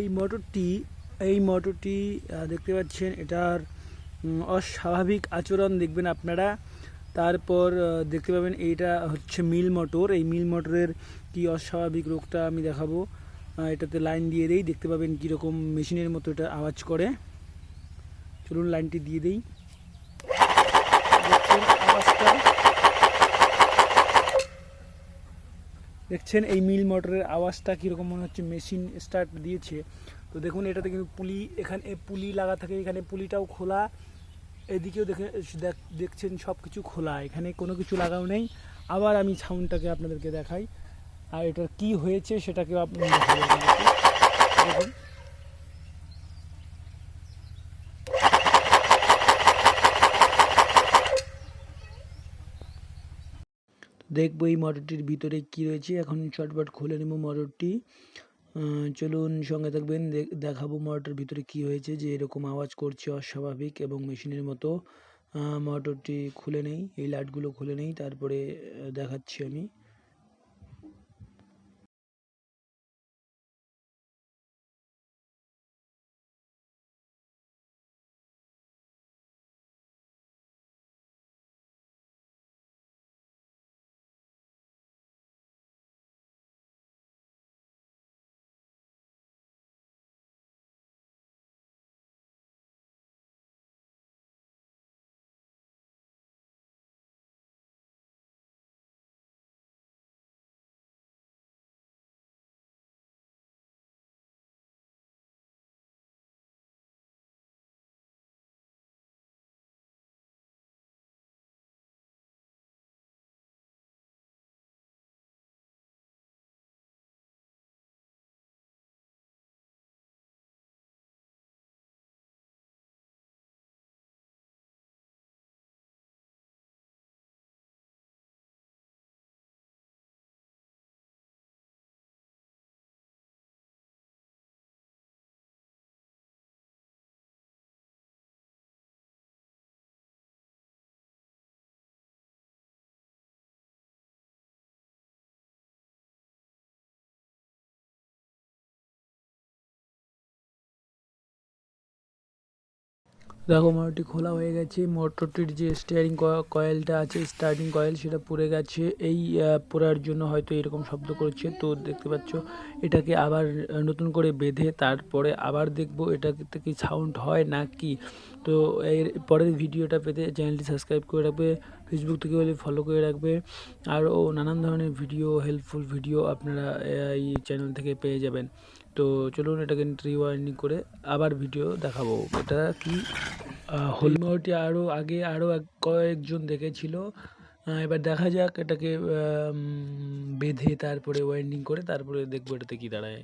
এই মোটরটি এই মোটরটি দেখতে পাচ্ছেন, এটার অস্বাভাবিক আচরণ দেখবেন আপনারা। তারপর দেখতে পাবেন এইটা হচ্ছে মিল মোটর। এই মিল মোটরের কি অস্বাভাবিক রোগটা আমি দেখাবো। এটাতে লাইন দিয়ে দেই, দেখতে পাবেন কীরকম মেশিনের মতো এটা আওয়াজ করে। চলুন লাইনটি দিয়ে দেই। আওয়াজটা। দেখছেন এই মিল মোটরের আওয়াজটা কীরকম মনে হচ্ছে মেশিন স্টার্ট দিয়েছে। তো দেখুন, এটাতে কিন্তু পুলি এখানে পুলি লাগা থাকে, এখানে পুলিটাও খোলা। এদিকেও দেখে, দেখ- দেখছেন সব কিছু খোলা। এখানে কোনো কিছু লাগাও নেই। আবার আমি সাউন্ডটাকে আপনাদেরকে দেখাই। আর এটার কি হয়েছে সেটাকেও আপনি দেখাবো আপনাদেরকে। দেখুন দেখব এই মটরটির ভিতরে কি রয়েছে। এখন চটপট খুলে নেব মটরটি। চলুন সঙ্গে থাকবেন দেখ- দেখাবো মটরটির ভিতরে কি হয়েছে, যে এরকম আওয়াজ করছে অস্বাভাবিক এবং মেশিনের মতো। মোটরটি খুলে নেই, এই লাইটগুলো খুলে নেই, তারপরে দেখাচ্ছি আমি। দেখো মোটরটি খোলা হয়ে গেছে। মোটরটির যে স্টিয়ারিং কয়েলটা আছে স্টার্টিং কয়েল, সেটা পুড়ে গেছে। এই পোড়ার জন্য হয়তো এরকম শব্দ করছে। তো দেখতে পাচ্ছ, এটাকে আবার নতুন করে বেঁধে তারপরে আবার দেখব এটাতে কি সাউন্ড হয় না কি তো এর পরের ভিডিওটা পেতে চ্যানেলটি সাবস্ক্রাইব করে রাখবে ফেসবুক থেকে হলে ফলো করে রাখবে। আরও নানান ধরনের ভিডিও হেল্পফুল ভিডিও আপনারা এই চ্যানেল থেকে পেয়ে যাবেন। তো চলুন এটাকে রিওয়াইন্ডিং করে আবার ভিডিও দেখাবো। এটা কি? হলমাওটি আরও আগে আরও এক, কয়েকজন দেখেছিল। এবার দেখা যাক এটাকে বেঁধে তারপরে ওয়াইন্ডিং করে তারপরে দেখব এটাতে কী দাঁড়ায়।